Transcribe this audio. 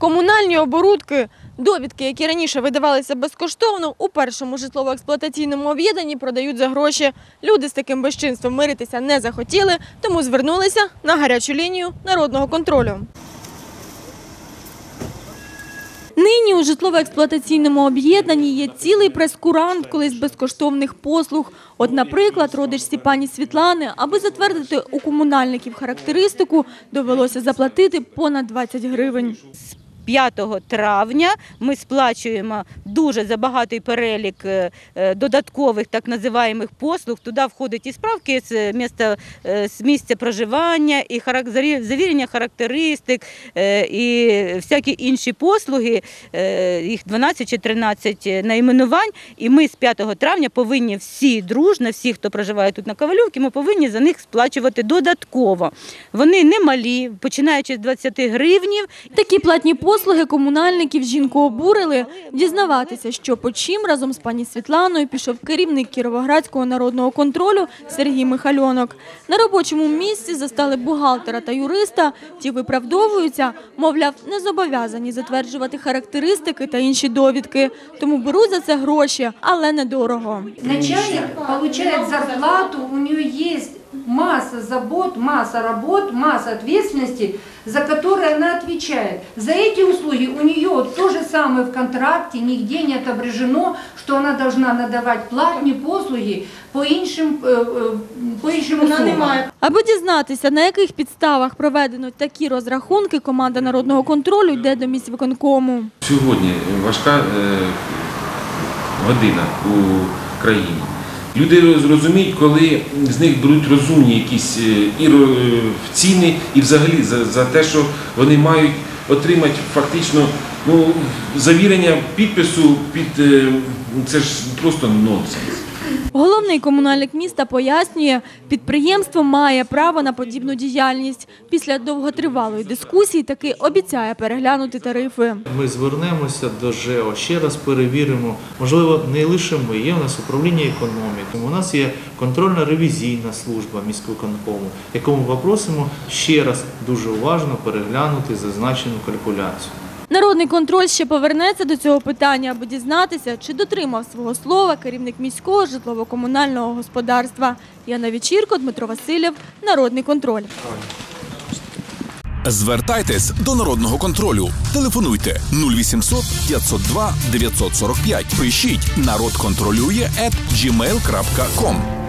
Комунальні оборудки, довідки, які раніше видавалися безкоштовно, у першому житлово-експлуатаційному об'єднанні продають за гроші. Люди з таким безчинством миритися не захотіли, тому звернулися на гарячу лінію народного контролю. Нині у житлово-експлуатаційному об'єднанні є цілий прескурант колись безкоштовних послуг. От, наприклад, родичці пані Світлани, аби затвердити у комунальників характеристику, довелося заплатити понад 20 гривень. 5 травня ми сплачуємо дуже забагатий перелік е, е, додаткових так називаємих послуг. Туди входить і справки з місця, е, з місця проживання, і завірення характеристик, і всякі інші послуги, їх 12 чи 13 найменувань. І ми з 5 травня повинні всі дружно, всі, хто проживає тут на Ковалівці, ми повинні за них сплачувати додатково. Вони не малі, починаючи з 20 гривнів Такі платні послуги комунальників жінку обурили. Дізнаватися, що по чим разом з пані Світланою пішов керівник Кіровоградського народного контролю Сергій Михальонок. На робочому місці застали бухгалтера та юриста. Ті виправдовуються, мовляв, не зобов'язані затверджувати характеристики та інші довідки. Тому беруть за це гроші, але недорого. Начальник получает зарплату, у нее есть масса забот, масса работ, масса ответственности, за которые она отвечает. За эти услуги у нее то же самое в контракте, нигде не отображено, что она должна надавать платные послуги по іншим, е, е, по іншим услугам. Аби дізнатися, на яких підставах проведено такі розрахунки, команда народного контролю йде до міськвиконкому. Сьогодні важка е, година у країні. Люди роз- розуміють, коли з них беруть розумні якісь е, і е, ціни, і взагалі за, за те, що вони мають отримати фактично ну, завірення підпису під е, це ж просто нонсенс. Головний комунальник міста пояснює, підприємство має право на подібну діяльність. Після довготривалої дискусії таки обіцяє переглянути тарифи. Ми звернемося до ЖЕО, ще раз перевіримо. Можливо, не лише ми, є у нас управління економіки. У нас є контрольна ревізійна служба міськвиконкому, яку ми попросимо ще раз дуже уважно переглянути зазначену калькуляцію. Народний контроль ще повернеться до цього питання, аби дізнатися, чи дотримав свого слова керівник міського житлово-комунального господарства. Яна Вечірко, Дмитро Васильєв, Народний контроль. Звертайтесь до народного контролю. Телефонуйте 0800 502 945. Пишіть народ контролює at.